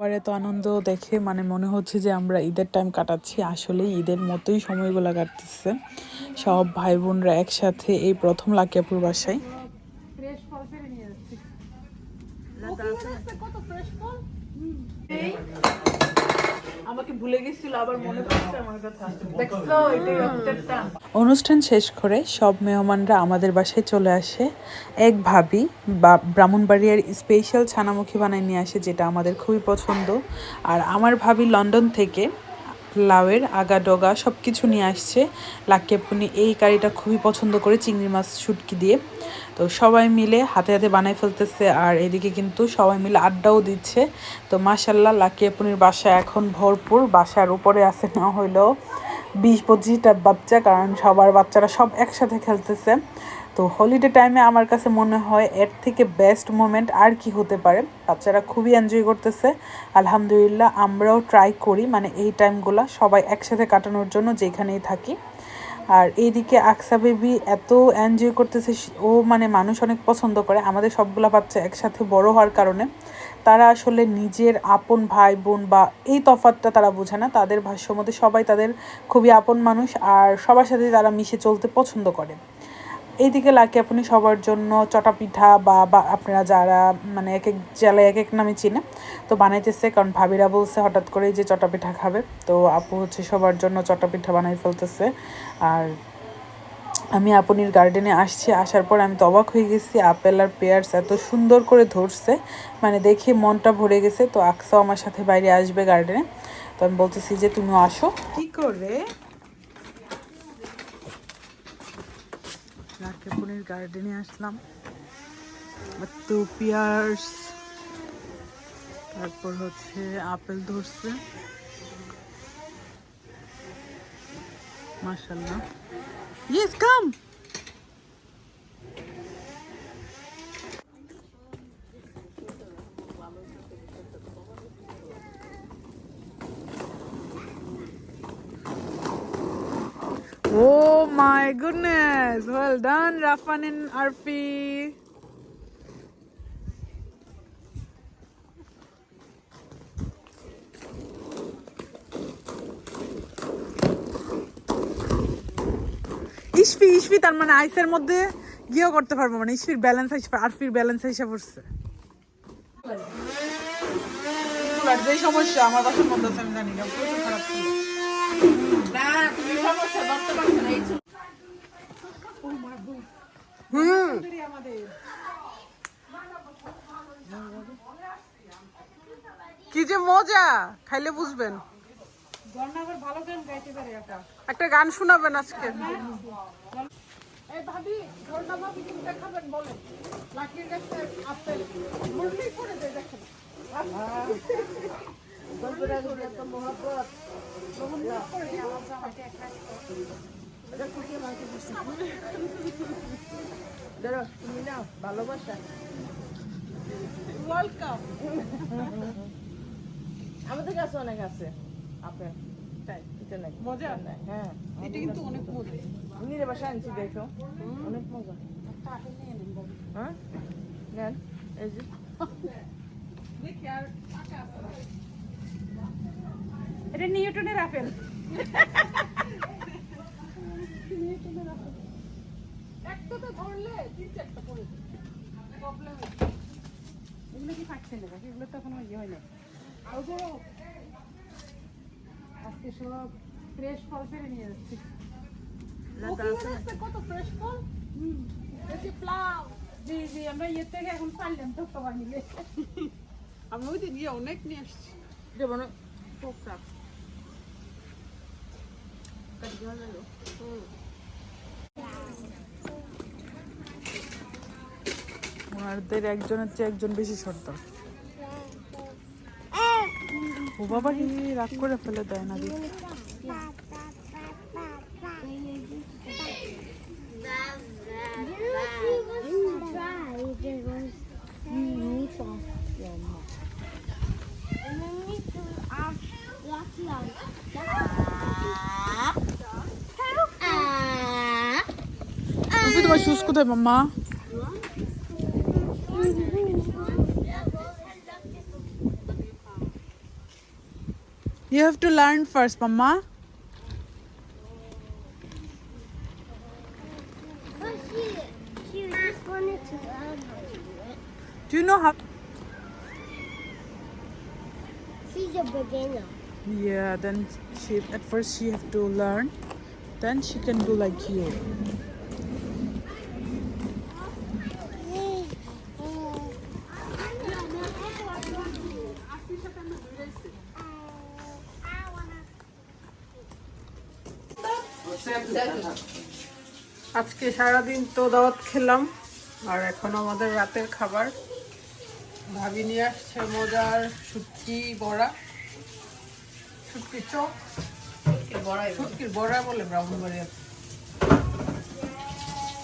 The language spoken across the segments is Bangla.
পরে তো আনন্দ দেখে মানে মনে হচ্ছে যে আমরা ঈদের টাইম কাটাচ্ছি। আসলে ঈদের মতোই সময়গুলো কাটতেছে। সব ভাই বোনরা একসাথে এই প্রথম লাকিয়াপুর বাসায়। ফ্রেশ ফল পেরে নিয়ে যাচ্ছি। কত ফ্রেশ ফল? আমাকে ভুলে গেছিল? আবার মনে পড়ছে আমার কথা। দেখছ এটাই রক্তেরটা অনুষ্ঠান শেষ করে সব মেহমানরা আমাদের বাসায় চলে আসে। এক ভাবি বা ব্রাহ্মণবাড়িয়ার স্পেশাল ছানামুখী বানায় নিয়ে আসে যেটা আমাদের খুবই পছন্দ। আর আমার ভাবি লন্ডন থেকে লাউয়ের আগা ডগা সব কিছু নিয়ে আসছে। লাক্কিয়াপুনি এই কারিটা খুবই পছন্দ করে চিংড়ি মাছ শুটকি দিয়ে। তো সবাই মিলে হাতে হাতে বানাই ফেলতেছে আর এদিকে কিন্তু সবাই মিলে আড্ডাও দিচ্ছে। তো মাসাল্লাহ লাকিয়াপুনির বাসা এখন ভরপুর। বাসার উপরে আছে না হইলেও বিশ পঁচিশটা বাচ্চা, কারণ সবার বাচ্চারা সব একসাথে খেলতেছে। তো হলিডে টাইমে আমার কাছে মনে হয় এর থেকে বেস্ট মোমেন্ট আর কি হতে পারে। বাচ্চারা খুবই এনজয় করতেছে। আলহামদুলিল্লাহ আমরাও ট্রাই করি মানে এই টাইমগুলো সবাই একসাথে কাটানোর জন্য যেখানেই থাকি। আর এইদিকে আকসা বেবি এত এনজয় করতেছে ও মানে মানুষ অনেক পছন্দ করে। আমাদের সবগুলা বাচ্চা একসাথে বড় হওয়ার কারণে তারা আসলে নিজের আপন ভাই বোন বা এই তফাতটা তারা বোঝে না। তাদের ভাষ্য মধ্যে সবাই তাদের খুবই আপন মানুষ আর সবার সাথে তারা মিশে চলতে পছন্দ করে। এইদিকে লাকি আপনি সবার জন্য চটা পিঠা বা আপনারা যারা মানে এক এক জেলায় এক এক নামে চিনে, তো বানাইতেছে। কারণ ভাবিরা বলছে হঠাৎ করে যে চটা পিঠা খাবে। তো আপু হচ্ছে সবার জন্য চটা পিঠা বানাই ফেলতেছে। আর আমি আপনির গার্ডেনে আসছি, আসার পর আমি তো অবাক হয়ে গেছি, আপেল আর পেয়ার্স এত সুন্দর করে ধরছে। মানে দেখে মনটা ভরে গেছে। তো আকসাও আমার সাথে বাইরে আসবে গার্ডেনে। তো আমি বলতেছি যে, তুমিও আসো। কি করে? রাকেপুনের গার্ডেনে আসলাম। তো পিয়ার্স তারপর হচ্ছে আপেল ধরছে। মাসাল্লাহ yes come Oh my goodness. Well done, Rafan and Arfi. Isfi Isfi তার মানে আইসের মধ্যে গিয়েও করতে পারব মানে ইসফির ব্যালেন্স হিসেবে আরফির ব্যালেন্স হিসেবে উঠছে যেই সমস্যা আমার বাসার মধ্যে আমি জানি না খারাপ হুম। কি যে মজা খাইলে বুঝবেন। ঝর্ণা আবার ভালো গান গাইতে পারে একটা। একটা গান শোনাবেন আজকে। এই তুমি দেয় দেখেন ওয়েলকাম আমাদের কাছে অনেক আছে আপেল তাই এটা নাই মজা হ্যাঁ এটা কিন্তু অনেক মজা নিজের বাসায় আনছি দেখো অনেক মজা হ্যাঁ নেন এই যে। এটা নিউটনের আপেল। নিউটনের আপেল একটাতে ধরলে তিন চারটা পড়ে প্রবলেম এগুলো কি পাচ্ছে না এগুলো তো এখনও ইয়ে হয় না ওই যে আজকে সব ফ্রেশ ফল পেরে নিয়ে যাচ্ছি? কত ফ্রেশ ফল? হুম। প্লাউ জি জি আমরা ইয়ে থেকে এখন পারলাম তো সবাই মিলে। আমি ওই দিন গিয়ে অনেক নিয়ে আসছি। এটা মানে টুকটাক ওনাদের একজনের চেয়ে একজন বেশি সর্দার। ও বাবা কি রাগ করে ফেলে দেয় না। দিদি কোথায় মাম্মা You have to learn first, Mama. But she, she just wanted to learn how to do it. Do you know how? She's a beginner. Yeah, then she at first she have to learn, then she can do like you. আজকে সারাদিন তো দাওয়াত খেলাম, আর এখন আমাদের রাতের খাবার। ভাবি নিয়ে আসছে মজার শুটকি বড়া। শুটকি চপ। শুটকির বড়া বলে ব্রাহ্মণবাড়িয়া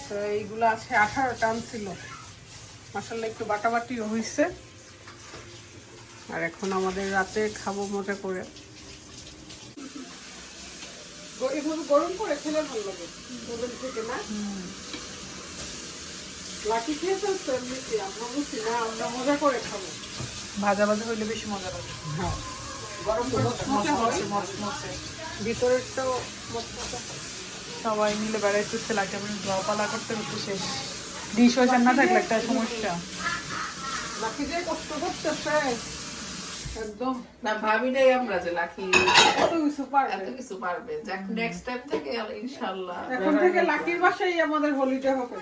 তো এইগুলো আছে আঠারো টান ছিল মশালা একটু বাটাবাটিও হয়েছে আর এখন আমাদের রাতে খাব মজা করে। এভাবে গরম করে খেলে ভালো লাগে। ওভেন থেকে না? লাঠি খেয়ে ফেলতো এমনিতে আমরা বুঝছি না আমরা মজা করে খাব। ভাজা ভাজা হইলে বেশি মজা লাগে। হ্যাঁ। গরম ভিতরেরটাও। সবাই মিলে বেড়াইতেছে লাগে আমি ধোয়া পালা করতে শেষ। ডিশ ওয়াশার না থাকলে একটা সমস্যা। লাঠি দিয়ে কষ্ট করতেছে। একদম। না ভাবি নাই আমরা যে লাকি কত কিছু পারবে। এত কিছু পারবে। যাক নেক্সট টাইম থেকে ইনশাআল্লাহ। এখন থেকে লাকির বাসায় আমাদের হলিডে হবে।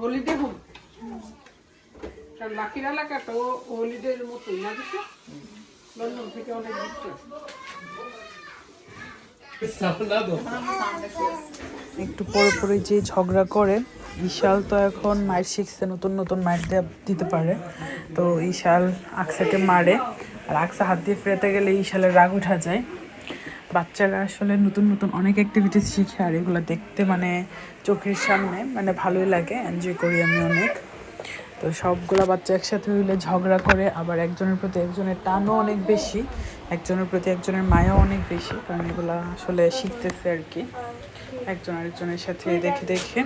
হলিডে হোম কারণ লাকির এলাকাটা হলিডের মতোই না দেখো লন্ডন থেকে অনেক দূরে একটু পরে পরে যে ঝগড়া করে ঈশাল তো এখন মায়ের শিখছে নতুন নতুন মায়ের দিতে পারে। তো ঈশাল আকসাকে মারে। আর আকসা হাত দিয়ে ফেরাতে গেলে ঈশালের রাগ উঠা যায়। বাচ্চারা আসলে নতুন নতুন অনেক অ্যাক্টিভিটিস শিখে আর এগুলো দেখতে মানে চোখের সামনে মানে ভালোই লাগে এনজয় করি আমি অনেক। তো সবগুলো বাচ্চা একসাথে হইলে ঝগড়া করে, আবার একজনের প্রতি একজনের টানও অনেক বেশি, একজনের প্রতি একজনের মায়াও অনেক বেশি, কারণ এগুলো আসলে শিখতেছে আর কি। একজন আরেকজনের সাথে দেখে দেখে।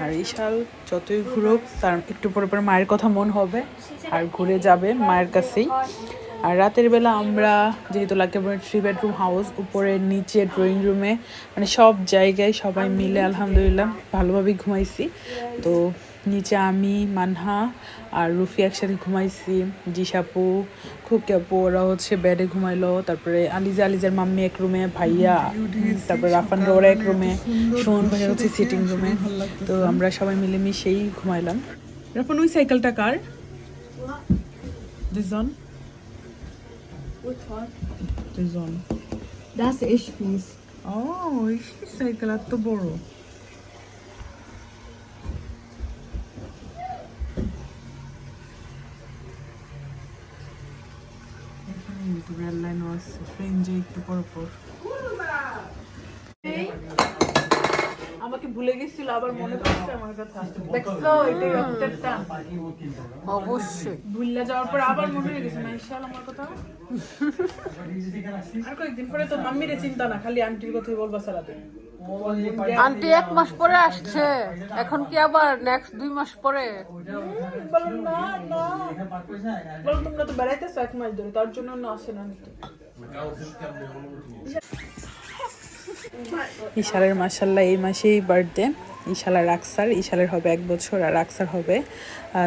আর ইশাল যতই ঘুরুক, তার একটু পরে পরে মায়ের কথা মন হবে আর ঘুরে যাবে মায়ের কাছেই। আর রাতের বেলা আমরা যেহেতু লাগে থ্রি বেডরুম হাউস উপরে, নিচে ড্রয়িং রুমে মানে সব জায়গায় সবাই মিলে, আলহামদুলিল্লাহ, ভালোভাবেই ঘুমাইছি। তো নিচে আমি মানহা আর রুফি একসাথে ঘুমাইছি জিসাপু খুকি আপু ওরা হচ্ছে বেডে ঘুমাইলো তারপরে আলিজা আলিজার মাম্মি এক রুমে ভাইয়া তারপরে রাফানরা ওরা এক রুমে সুমন ভাইয়া হচ্ছে সিটিং রুমে তো আমরা সবাই মিলে মিশেই ঘুমাইলাম। রাফান ওই সাইকেলটা কার? Das ist es. ও ওই সাইকেল এত বড় এখানে কিন্তু রেল লাইনও আছে ট্রেন যে একটু পর আমাকে ভুলে গেছিল আবার মনে পড়ছে আমার কথা। দেখছ এটাই রক্তেরটা অবশ্যই। ভুললে যাওয়ার পর আবার মনে হয়ে গেছে না ইশাল আমার কথা। আর কয়েকদিন পরে তো মাম্মিরে চিন্তা না খালি আন্টির কথাই বলবা সারাদিন। আন্টি এক মাস পরে আসছে। এখন কি আবার নেক্সট দুই মাস পরে? বলো না না। বলো তোমরা তো বেড়াইতেছো এক মাস ধরে তার জন্য না আসে না আন্টি। ইশালের মাসাল্লাহ এই মাসেই বার্থডে ইশালার আকসার ইশালের হবে এক বছর আর আকসার হবে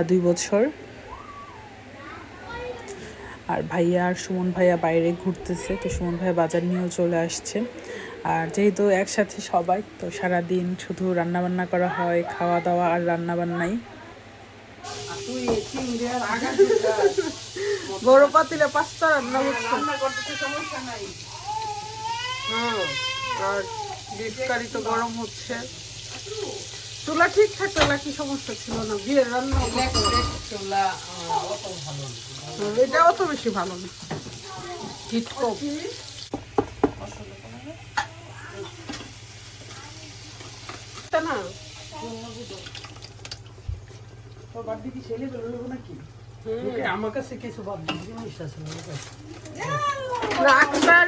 দুই বছর। আর ভাইয়া আর সুমন ভাইয়া বাইরে ঘুরতেছে তো সুমন ভাইয়া বাজার নিয়েও চলে আসছে। আর যেহেতু একসাথে সবাই তো সারাদিন শুধু রান্নাবান্না করা হয় খাওয়া দাওয়া আর রান্নাবান্নাই। বড় পাতিলে পাঁচটা রান্না করতে সমস্যা নাই। হ্যাঁ। আর কারি তো গরম হচ্ছে। চুলা ঠিকঠাক থাকলে কি সমস্যা ছিল না? বিয়ের রান্না চুলা এটা অত বেশি ভালো না। হিট কম। তা না আমার কাছে কিছু বাদ জিনিস আছে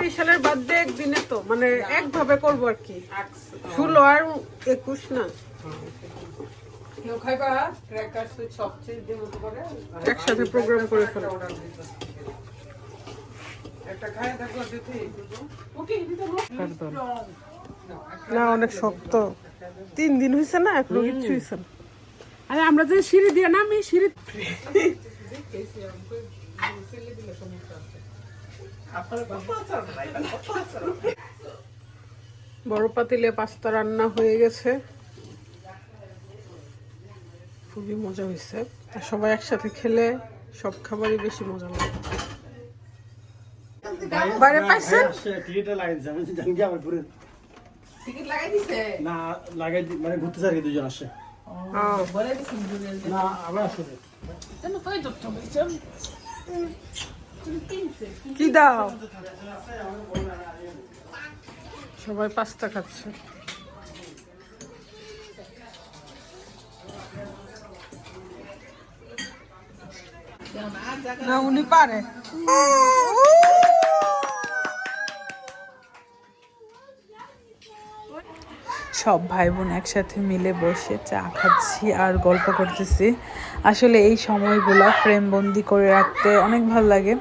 ইশালের বার্থডে একদিনে তো মানে একভাবে করব আর কি। ষোলো আর একুশ না। একসাথে প্রোগ্রাম করে ফেলো। না অনেক শক্ত। তিন দিন হয়েছে না এখনও কিচ্ছু হয়েছে না। আরে আমরা যে সিঁড়ি দিয়ে নামি সিঁড়ি বড় পাতিলে পাস্তা রান্না হয়ে গেছে। খুবই মজা হয়েছে। আর সবাই একসাথে খেলে সব খাবারই বেশি মজা লাগে। বাইরে পাইছেন টিকিটটা লাগাই আমি জানি আমার পুরো টিকিট লাগাই দিছে? না লাগাই মানে ঘুরতে চাই দুজন দিছি না আবার আসছে। কেন কই দত্ত হইছেন কি দাও? সবাই পাস্তা খাচ্ছে। না, উনি পারে। সব ভাই বোন একসাথে মিলে বসে চা খাচ্ছি আর গল্প করতেছি। আসলে এই সময়গুলো ফ্রেম বন্দি করে রাখতে অনেক ভালো লাগে।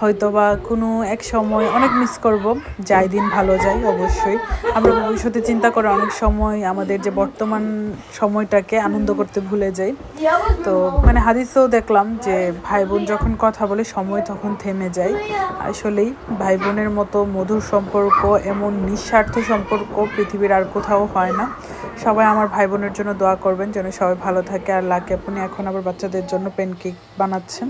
হয়তো বা কোনো এক সময় অনেক মিস করব, যাই দিন ভালো যাই, অবশ্যই। আমরা ভবিষ্যতে চিন্তা করে অনেক সময় আমাদের যে বর্তমান সময়টাকে আনন্দ করতে ভুলে যাই। তো মানে হাদিসেও দেখলাম যে ভাই বোন যখন কথা বলে, সময় তখন থেমে যায়। আসলেই ভাই বোনের মতো মধুর সম্পর্ক, এমন নিঃস্বার্থ সম্পর্ক পৃথিবীর আর কোথাও হয় না। সবাই আমার ভাই বোনের জন্য দোয়া করবেন যেন সবাই ভালো থাকে। আর লাকে আপনি এখন আবার বাচ্চাদের জন্য প্যানকেক বানাচ্ছেন।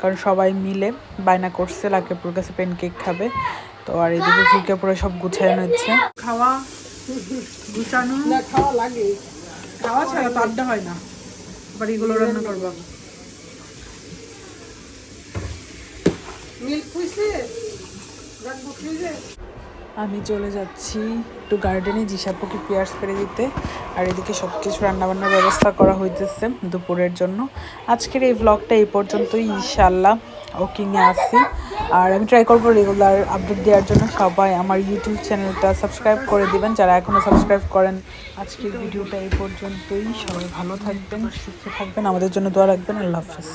কারণ সবাই মিলে বায়না করছে লাকেপুর কাছে প্যানকেক খাবে। তো আর এদিকে ফুলকে পুরো সব গুছায় নিচ্ছে। খাওয়া গুছানো? খাওয়া লাগে। খাওয়া ছাড়া তো আড্ডা হয় না। আবার এগুলো রান্না করবা মিল্ক হইছে রাখব ফ্রিজে? আমি চলে যাচ্ছি একটু গার্ডেনে জিসাপুকে পেঁয়াজ ফেলে দিতে। আর এদিকে সব কিছু রান্নাবান্নার ব্যবস্থা করা হইতেছে দুপুরের জন্য। আজকের এই ব্লগটা এই পর্যন্তই ইনশাল্লাহ ওকিংয়ে আসি আর আমি ট্রাই করব রেগুলার আপডেট দেওয়ার জন্য। সবাই আমার ইউটিউব চ্যানেলটা সাবস্ক্রাইব করে দিবেন। যারা এখনও সাবস্ক্রাইব করেন, আজকের ভিডিওটা এই পর্যন্তই। সবাই ভালো থাকবেন, সুস্থ থাকবেন। আমাদের জন্য দোয়া রাখবেন। আল্লাহ হাফিজ।